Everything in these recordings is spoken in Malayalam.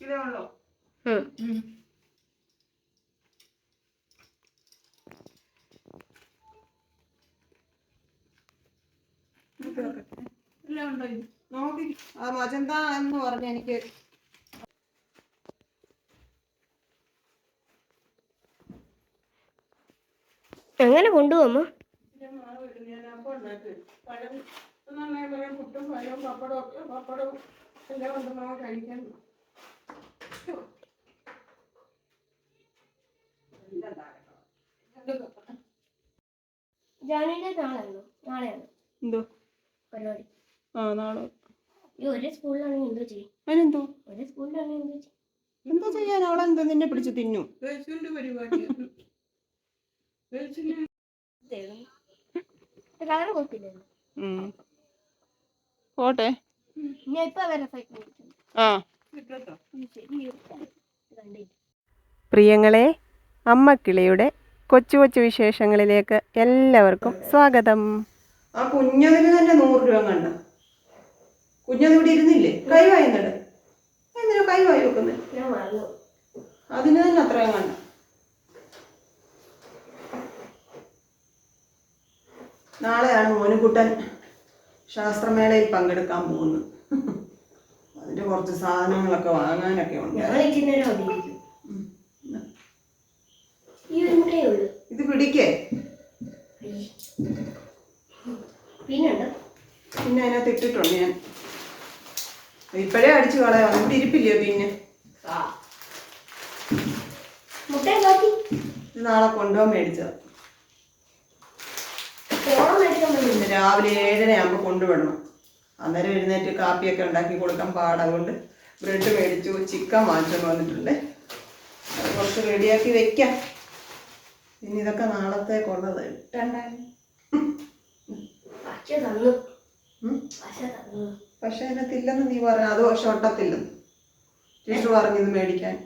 ഇതേ ഉള്ളോ? നോക്കി. ആ മജന്ത എന്ന് പറഞ്ഞ എനിക്ക് എങ്ങനെ കൊണ്ടുപോകുമ്പോ. പഴം പഴവും പപ്പടവും ഒക്കെ പപ്പടവും എല്ലാം കഴിക്കാൻ ശ്ശോ. എല്ലാം താഴെ കളയാം. ജാനുവിന്റെ നാളെയാണോ? നാളെയാണോ? എന്തോ? പരിപാടി. ആ നാളെ. ഈ ഒരേ സ്കൂളിലാണെങ്കിൽ എന്തോ ചെയ്യും? അതിനെന്തോ? ഒരേ സ്കൂളിലാണെങ്കിൽ എന്തോ ചെയ്യും? എന്താ ചെയ്യാൻ അവളെന്തോ നിന്നെ പിടിച്ച് തിന്നു. കളർ പോട്ടെ. ഞാൻ ഇപ്പൊ വരാം സൈക്കിൾ ആ. പ്രിയങ്ങളെ അമ്മക്കിളിയുടെ കൊച്ചു കൊച്ചു വിശേഷങ്ങളിലേക്ക് എല്ലാവർക്കും സ്വാഗതം. ആ കുഞ്ഞതിന് തന്നെ നൂറ് രൂപ കണ്ട? കുഞ്ഞത് ഇവിടെ ഇരുന്നില്ലേ? കൈ വായുന്നുണ്ട് എന്തിനാ കൈ വായി വെക്കുന്നത് അതിന് തന്നെ അത്രയും കണ്ട? നാളെയാണ് മോനുകുട്ടൻ ശാസ്ത്രമേളയിൽ പങ്കെടുക്കാൻ പോകുന്നത്. കുറച്ച് സാധനങ്ങളൊക്കെ വാങ്ങാനൊക്കെ ഉണ്ട്. ഇത് പിടിക്കേ. പിന്നെ അതിനകത്ത് ഇട്ടിട്ടുണ്ട് ഞാൻ. ഇപ്പോഴേ അടിച്ചു കളയാം. ഇരിപ്പില്ലയോ പിന്നെ? ഇത് നാളെ കൊണ്ടുപോകാൻ മേടിച്ചത്. രാവിലെ ഏഴര ആകുമ്പോൾ കൊണ്ടുവിടണം. അന്നേരം എഴുന്നേറ്റ് കാപ്പിയൊക്കെ ഉണ്ടാക്കി കൊടുക്കാൻ പാടതുകൊണ്ട് ബ്രെഡ് മേടിച്ചു ചിക്കൻ വാങ്ങിച്ചു വന്നിട്ടുണ്ട്. അത് കുറച്ച് റെഡിയാക്കി വെക്കാം. ഇനി ഇതൊക്കെ നാളത്തെ ഇട്ടുണ്ടായിരുന്നു പച്ച തന്നു. ഉം. പച്ച തന്നു. പക്ഷെ അതിനകത്തില്ലെന്ന് നീ പറഞ്ഞു അത് പക്ഷെ ഒട്ടത്തില്ലെന്ന് ടീച്ചർ പറഞ്ഞു ഇത് മേടിക്കാൻ.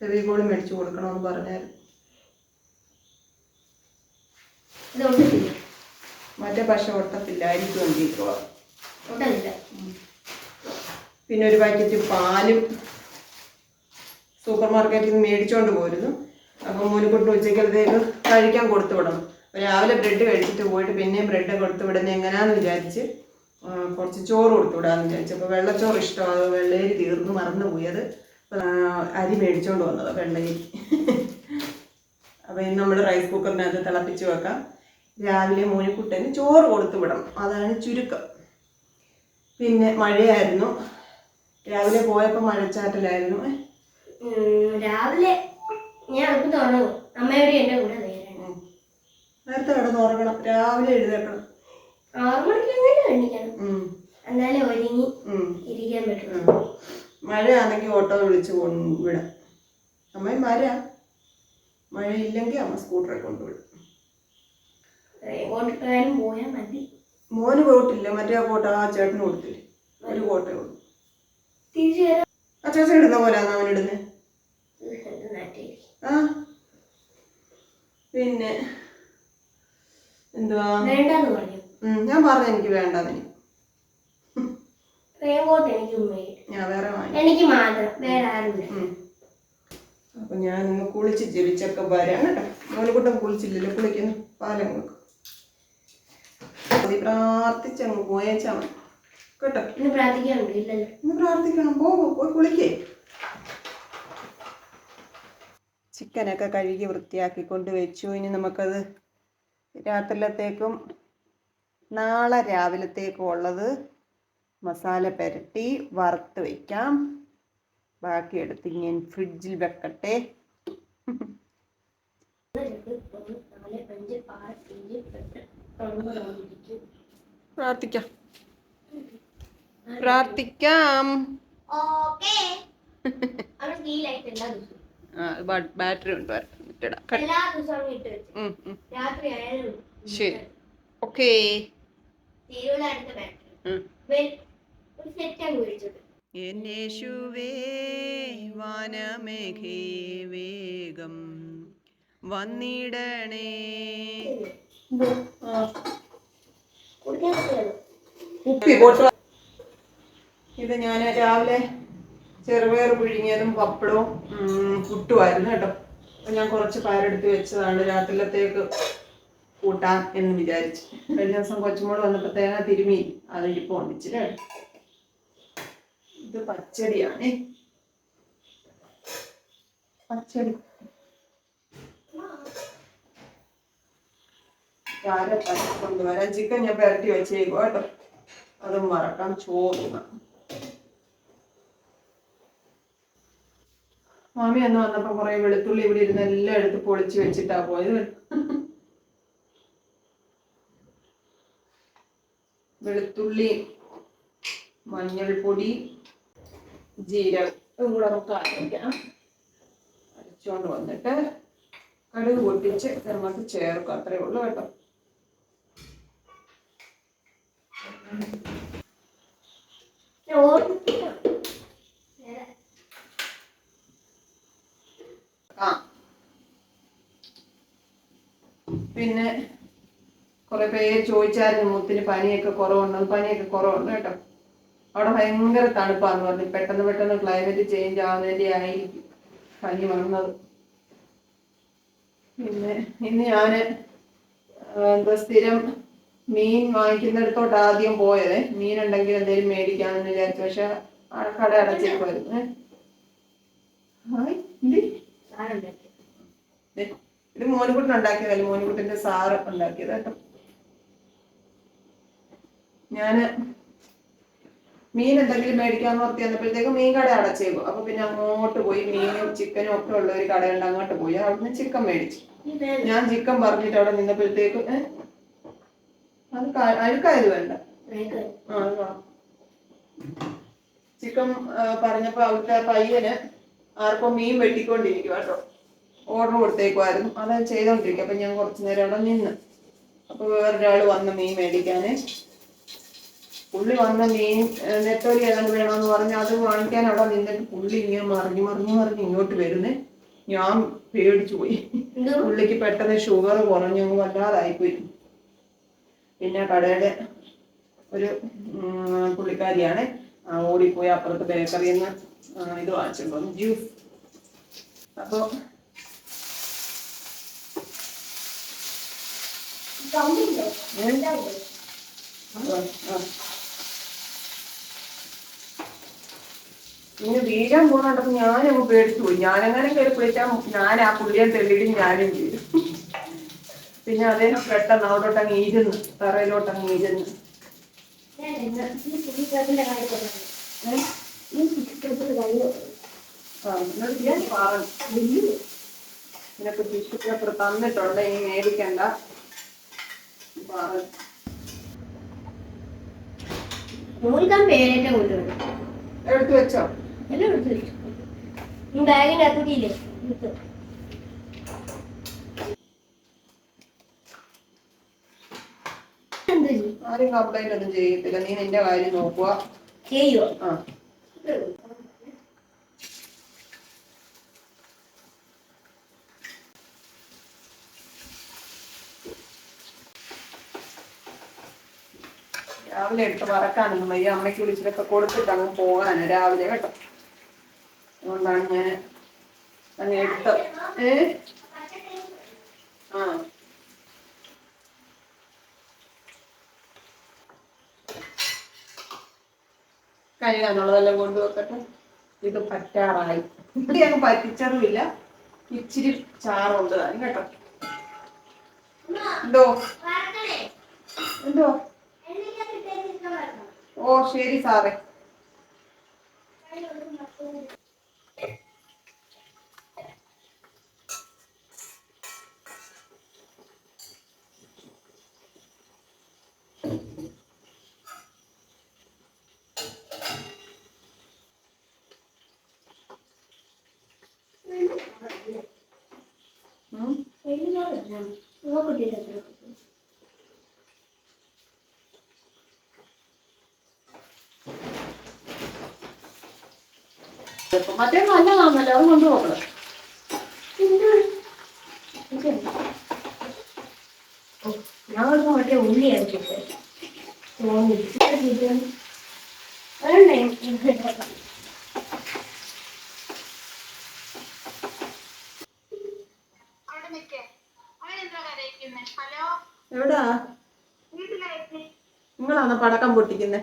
ഫെവിക്കോൾ മേടിച്ചു കൊടുക്കണമെന്ന് പറഞ്ഞായിരുന്നു. മറ്റേ പക്ഷെ ഒട്ടത്തില്ലായിരിക്കും ടീച്ചർ പറഞ്ഞു. പിന്നെ ഒരു പാക്കറ്റ് പാലും സൂപ്പർ മാർക്കറ്റിൽ നിന്ന് മേടിച്ചോണ്ട് പോരുന്നു. അപ്പം ഉച്ചയ്ക്ക് അതേക്ക് കഴിക്കാൻ കൊടുത്തു വിടണം. രാവിലെ ബ്രെഡ് കഴിച്ചിട്ട് പോയിട്ട് പിന്നെയും ബ്രെഡ് കൊടുത്തു വിടുന്നത് എങ്ങനെയാന്ന് വിചാരിച്ച് കുറച്ച് ചോറ് കൊടുത്തു വിടാന്ന് വിചാരിച്ചു. അപ്പോൾ വെള്ളച്ചോറ് ഇഷ്ടമാണ് അത് വെള്ളേരി തീർന്നു മറന്നു പോയത്. അരി മേടിച്ചുകൊണ്ട് വന്നത് വെള്ളേരി. അപ്പോൾ ഇന്ന് നമ്മൾ റൈസ് കുക്കറിനകത്ത് തിളപ്പിച്ച് വെക്കാം. രാവിലെ മോനിക്കുട്ടന് ചോറ് കൊടുത്തു വിടണം. അതാണ് ചുരുക്കം. പിന്നെ മഴയായിരുന്നു. രാവിലെ പോയപ്പോൾ മഴച്ചാറ്റലായിരുന്നു. ഏ, രാവിലെ ഞാൻ ഇപ്പം തുടങ്ങും. അമ്മയോട് എന്റെ കൂടെ നേരാണ് നേരത്തെ കിടന്ന് ഉറങ്ങണം. രാവിലെ എഴുന്നേക്കണം ആറു എണ്ണിക്കണം ഉം, എന്നാലേ ഒരുങ്ങി ഇരിക്കാൻ. മഴയാണെങ്കിൽ ഓട്ടോ വിളിച്ച് കൊണ്ടുവിടാം അമ്മ മഴ മഴയില്ലെങ്കിൽ അമ്മ സ്കൂട്ടറെ കൊണ്ടുവിടും എങ്ങോട്ടിട്ടായാലും പോയാൽ മതി. മോന് കോട്ടില്ല മറ്റേ കോട്ട ആ ചേട്ടന് കൊടുത്തില്ലേ? ഒരു കോട്ടേ ഉള്ളൂ. ആ ചേച്ചൻ ഇടുന്ന പോലെയാണ് അവൻ ഇടുന്നത് ആ. പിന്നെ എന്തുവാ? ഞാൻ പറഞ്ഞു എനിക്ക് വേണ്ടതിന് അതിന് എനിക്ക്. അപ്പൊ ഞാൻ ഇന്ന് കുളിച്ച് ജപിച്ചൊക്കെ വരാം കേട്ടോ. മോനെ കുട്ടം കുളിച്ചില്ലല്ലോ കുളിക്കുന്നു. പാലം മതി. പ്രാർത്ഥിച്ചങ്ങ് പോയേച്ചാ മതി കേട്ടോ? ഇന്ന് പ്രാർത്ഥിക്കാനുണ്ട് ഇല്ലല്ലോ ഇന്ന് പ്രാർത്ഥിക്കണം. പോകും പോയി കുളിക്കേ. ചിക്കനൊക്കെ കഴുകി വൃത്തിയാക്കി കൊണ്ട് വെച്ചു. ഇനി നമുക്കത് രാത്രിലത്തേക്കും നാളെ രാവിലത്തേക്കും ഉള്ളത് മസാല പുരട്ടി വറുത്ത് വയ്ക്കാം ബാക്കി എടുത്ത് ഞാൻ ഫ്രിഡ്ജിൽ വെക്കട്ടെ. നാല് അഞ്ച് ആറ് ഏഴ് എട്ട് പ്രാർത്ഥിക്കാം. പ്രാർത്ഥിക്കാം. ബാറ്ററി ഉണ്ട് ശരി. ഓക്കേ. എന്നേശുവേ വാനമേഘേ വേഗം വന്നിടണേ. കുടിക്കാൻ പറ്റില്ലല്ലോ ഇത് ഞാൻ രാവിലെ ചെറുപയർ പുഴുങ്ങിയതും പപ്പടവും കുട്ടുമായിരുന്നു കേട്ടോ. ഞാൻ കുറച്ച് പയറെടുത്ത് വെച്ചതാണ്. രാത്രിയിലത്തേക്ക് കൂട്ടാൻ എന്ന് വിചാരിച്ചു. കഴിഞ്ഞ ദിവസം കൊച്ചുമോൾ വന്നപ്പോൾ തേങ്ങ തിരുമി. അത് ഒന്നിച്ചിട്ട് ഇത് പച്ചടിയാണേ. പച്ചടി. ആരെ കൊണ്ടുവരാൻ ചിക്കൻ ഞാൻ പുരട്ടി വെച്ചേക്കും കേട്ടോ. അതും മറക്കാം ചോറുന്ന മാമി അന്ന് വന്നപ്പോ കുറെ വെളുത്തുള്ളി ഇവിടെ ഇരുന്ന് എല്ലാം എടുത്ത് പൊളിച്ച് വെച്ചിട്ടാ പോയത്. വെളുത്തുള്ളി മഞ്ഞൾപ്പൊടി ജീരകം കൂടെ നമുക്ക് അരയ്ക്കാം അരച്ചുകൊണ്ട് വന്നിട്ട് കടുക് പൊട്ടിച്ച് നമുക്ക് ചേർക്കും. അത്രേ ഉള്ളൂ കേട്ടോ. പിന്നെ കുറെ പേര് ചോദിച്ചായിരുന്നു മുത്തിന് പനിയൊക്കെ കുറവുണ്ട്? പനിയൊക്കെ കുറവുണ്ട് കേട്ടോ. അവിടെ ഭയങ്കര തണുപ്പാന്ന് പറഞ്ഞു. പെട്ടെന്ന് പെട്ടെന്ന് ക്ലൈമറ്റ് ചേഞ്ച് ആവുന്നതിന്റെ ആയി പനി വന്നത്. പിന്നെ ഇന്ന് ഞാൻ എന്താ സ്ഥിരം മീൻ വാങ്ങിക്കുന്നിടത്തോട്ട് ആദ്യം പോയത്. മീൻ ഉണ്ടെങ്കിൽ എന്തെങ്കിലും മേടിക്കാമെന്ന് വിചാരിച്ചു. പക്ഷെ ആ കട അടച്ചേക്കുമായിരുന്നു ഇത് മോനുകുട്ടൻ ഉണ്ടാക്കിയതല്ല? മോനുകുട്ടന്റെ സാറ് ഉണ്ടാക്കിയത് കേട്ടോ. ഞാൻ മീൻ എന്തെങ്കിലും മേടിക്കാൻ ഓർത്തി വന്നപ്പോഴത്തേക്ക് മീൻ കട അടച്ചേക്കും. അപ്പൊ പിന്നെ അങ്ങോട്ട് പോയി മീനും ചിക്കനും ഒക്കെ ഉള്ള ഒരു കടയുണ്ട്. അങ്ങോട്ട് പോയി. അവിടുന്ന് ചിക്കൻ മേടിച്ചു. ഞാൻ ചിക്കൻ പറഞ്ഞിട്ട് അവിടെ നിന്നപ്പോഴത്തേക്ക് ഏ? അത് അഴുക്കായത് വേണ്ട. ചിക്കൻ പറഞ്ഞപ്പോ അവിടുത്തെ പയ്യന് ആർക്കോ മീൻ വെട്ടിക്കൊണ്ടിരിക്കും കേട്ടോ. ഓർഡർ കൊടുത്തേക്കുമായിരുന്നു അത് ചെയ്തോണ്ടിരിക്കും അപ്പൊ ഞാൻ കുറച്ചു നേരം അവിടെ നിന്ന്. അപ്പൊ വേറൊരാൾ വന്ന് മീൻ മേടിക്കാന്. പുള്ളി വന്ന മീൻ നെറ്റോലി നെത്തോലി ഏതാണ്ട് വേണമെന്ന് പറഞ്ഞ് അത് വാങ്ങിക്കാൻ അവിടെ നിന്നിട്ട് പുള്ളി ഇങ്ങനെ മറിഞ്ഞു മറിഞ്ഞു മറിഞ്ഞ് ഇങ്ങോട്ട് വരുന്നേ. ഞാൻ പേടിച്ചു പോയി? പുള്ളിക്ക് പെട്ടെന്ന് ഷുഗർ കുറഞ്ഞു വല്ലാതായി വല്ലാതായിപ്പോയി. പിന്നെ കടയുടെ ഒരു പുള്ളിക്കാരിയാണ്. ഓടിപ്പോയി അപ്പുറത്ത് ബേക്കറിയിൽ നിന്ന് ഇത് വാങ്ങിച്ചിട്ടുണ്ട് ജ്യൂസ്. അപ്പോൾ ഇനി വീഴാൻ പോകണ്ടപ്പോ ഞാനങ്ങ് പേടിച്ചു പോയി. ഞാനെങ്ങനെ കയറി പിടിച്ചാൽ ഞാൻ ആ പുള്ളിയെ തെളിയിടും ഞാനും ചെയ്തു പിന്നെ അദ്ദേഹം പെട്ടെന്ന് അവിടോട്ട് അങ്ങ് ഇരുന്ന്. തറയിലോട്ട് അങ്ങ് ഇരുന്ന് പറഞ്ഞു. നിനക്ക് ടിഷ്യൂ പേപ്പർ തന്നിട്ടുണ്ട് ഇനി മേടിക്കണ്ട. പറഞ്ഞു മോനിക്കാൻ പേരേറ്റ കൊണ്ടുവരും എടുത്തു വെച്ചോ. എല്ലാം എടുത്തു വെച്ചു ബാഗിന്റെ അകത്തില്ലേ എടുത്തു എന്ത് ചെയ്യും? ആരും കംപ്ലൈന്റ് ഒന്നും ചെയ്യത്തില്ല. നീ നിന്റെ കാര്യം നോക്കുക ചെയ്യുവോ ആ. രാവിലെ എടുത്ത് വറക്കാനൊന്നും വയ്യ. അമ്മയ്ക്ക് വിളിച്ചിട്ടൊക്കെ കൊടുത്തിട്ട് അങ്ങ് പോകാന് രാവിലെ കേട്ടോ. അതുകൊണ്ടാണ് ഞാൻ അങ്ങ് എടുത്ത് ഏ ആ കഴുകാനുള്ളതെല്ലാം കൊണ്ടുവെക്കട്ടെ ഇത് പറ്റാറായി. ഇവിടെ ഞങ്ങൾ പറ്റിച്ചറിവില്ല ഇച്ചിരി ചാറുണ്ട് താനും കേട്ടോ. എന്തോ? എന്തോ? ഓ ശരി സാറേ. മറ്റേ നല്ലതാണല്ലോ അത് കൊണ്ടുപോകണം ഞങ്ങൾക്ക് മറ്റേ ഉള്ളി അരച്ചിട്ട് എവിടാ നിങ്ങളാണ് പടക്കം പൊട്ടിക്കുന്നേ?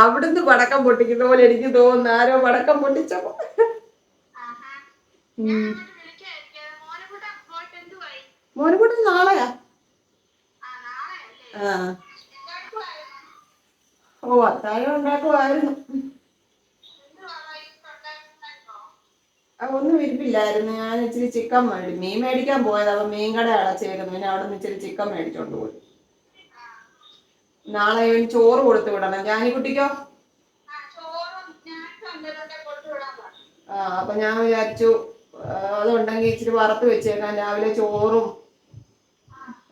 അവിടുന്ന് പടക്കം പൊട്ടിക്കുന്ന പോലെ എനിക്ക് തോന്നുന്നു. ആരോ പടക്കം പൊട്ടിച്ചപ്പോ. മോനെക്കൂട്ടൻ നാളെയാ? ആ ഓ അത്താഴം ഉണ്ടാക്കുമായിരുന്നു ഒന്നും ഇരിപ്പില്ലായിരുന്നു ഞാൻ ഇച്ചിരി ചിക്കൻ മേടി മീൻ മേടിക്കാൻ പോയത്. അപ്പൊ മീൻ കട അടച്ചേക്കുന്നു പിന്നെ അവിടെ നിന്ന് ഇച്ചിരി ചിക്കൻ മേടിച്ചോണ്ട് പോയി. നാളെ ഇവന് ചോറ് കൊടുത്തു വിടണം. ജാനിക്കുട്ടിക്കോ ആ അപ്പൊ ഞാൻ വിചാരിച്ചു അതുണ്ടെങ്കിൽ ഇച്ചിരി വറുത്ത് വെച്ചേക്കാം. രാവിലെ ചോറും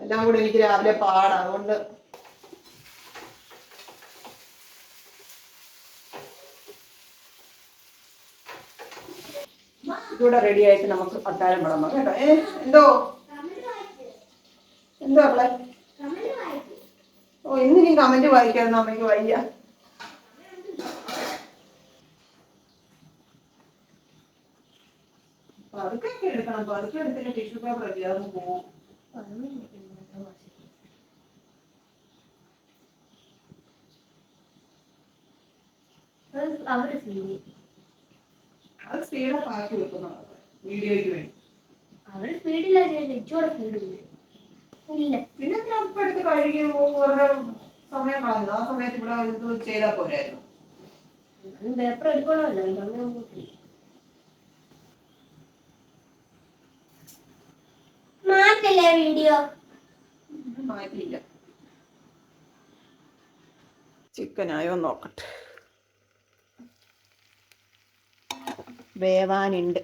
എല്ലാം കൂടി എനിക്ക് രാവിലെ പാടാ. അതുകൊണ്ട് ഇതൂടെ റെഡി ആയിട്ട് നമുക്ക് അത്താരം വിളമ്പ കേട്ടോ. ഏ എന്തോ? എന്തോ അവളെ ഓ ഇന്ന് നീ കമന്റ് വായിക്കാന്ന് അമ്മയ്ക്ക് വയ്യ. പതുക്കെ എടുക്കണം. പതുക്കെ എടുത്തിട്ട് ടിഷ്യൂ പേപ്പർ അത് പോകും വീഡിയോയ്ക്ക് വേണ്ടി. അവർ സ്പീഡില്ല ഇച്ചോടെ സ്പീഡില്ല ഇല്ല. പിന്നെ ഞാൻ ഇപ്പൊ എടുത്ത് കഴിക്കുമ്പോൾ വെറുതെ സമയം കളഞ്ഞു ആ സമയത്ത് ഇവിടെ ഇത് ചെയ്താൽ പോരായിരുന്നു. പേപ്പർ എടുക്കണമല്ലോ. മാറ്റില്ലേ വീഡിയോ? ചിക്കനായോ നോക്കട്ടെ. വേവാനുണ്ട്.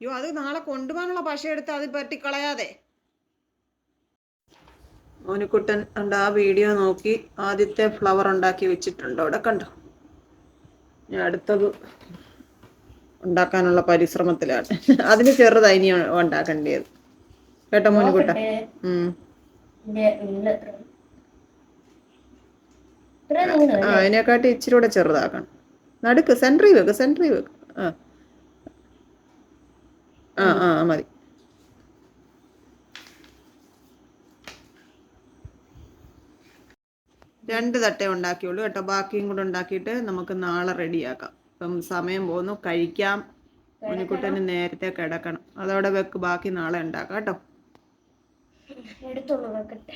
അയ്യോ അത് നാളെ കൊണ്ടുപോകാനുള്ള പശ എടുത്ത് അത് പറ്റിക്കളയാതെ മോനിക്കുട്ടൻ ഉണ്ട് ആ വീഡിയോ നോക്കി ആദ്യത്തെ ഫ്ലവർ ഉണ്ടാക്കി വെച്ചിട്ടുണ്ട്. അവിടെ കണ്ടോ? ഞാൻ അടുത്തത് ഉണ്ടാക്കാനുള്ള പരിശ്രമത്തിലാണ്. അതിന് ചെറുതായി ഇനി ഉണ്ടാക്കേണ്ടത് കേട്ടോ എത്ര? ആ അതിനെക്കാട്ടി ഇച്ചിരി കൂടെ ചെറുതാക്കണം. നടുക്ക് സെൻട്രി വെക്ക് സെൻട്രി വെക്ക്. ആ. ആ ആ മതി. രണ്ട് തട്ടേ ഉണ്ടാക്കിയുള്ളൂ കേട്ടോ. ബാക്കിയും കൂടെ ഉണ്ടാക്കിയിട്ട് നമുക്ക് നാളെ റെഡിയാക്കാം. ഇപ്പം സമയം പോകുന്നു. കഴിക്കാം. മണിക്കുട്ടന് നേരത്തെ കിടക്കണം. അതവിടെ വെക്ക്. ബാക്കി നാളെ ഉണ്ടാക്കാം കേട്ടോ. എടുത്തോളൂ വെക്കട്ടെ.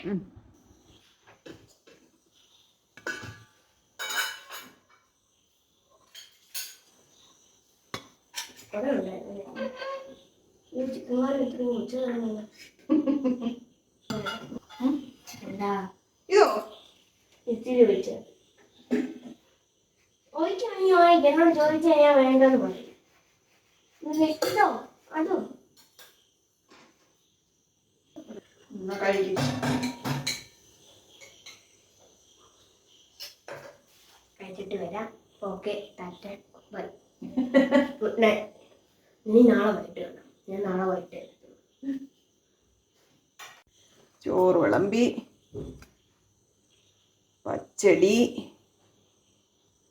ഉണ്ടായിരുന്നു. ഇതോ ഇത്തിരി വെച്ച് ഒഴിക്കാണെങ്കിൽ വാങ്ങിക്കും എന്നോട് ചോദിച്ചാൽ ഞാൻ വേണ്ടെന്ന് പറയും ഇത് അതോ കഴിച്ചിട്ട് വരാം. Okay tata bye. Good night. നീ നാളെ വൈകിട്ട് ഞാൻ നാളെ വൈകിട്ട് ചോറ് വിളമ്പി. പച്ചടി.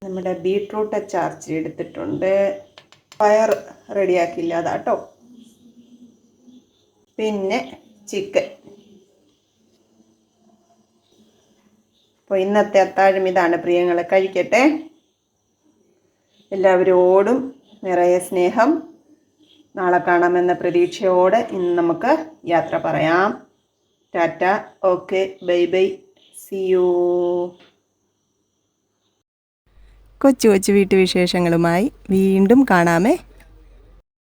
നമ്മുടെ ബീട്രൂട്ട് അച്ചാർച്ചി എടുത്തിട്ടുണ്ട്. പയർ റെഡിയാക്കില്ല അതാട്ടോ പിന്നെ ചിക്കൻ. അപ്പോൾ ഇന്നത്തെ അത്താഴം ഇതാണ് പ്രിയങ്ങളെ. കഴിക്കട്ടെ. എല്ലാവരോടും നിറയെ സ്നേഹം. നാളെ കാണാമെന്ന പ്രതീക്ഷയോടെ ഇന്ന് നമുക്ക് യാത്ര പറയാം. Tata. Okay. Bye bye. See you കൊച്ചു കൊച്ചു വീട്ടുവിശേഷങ്ങളുമായി വീണ്ടും കാണാമേ.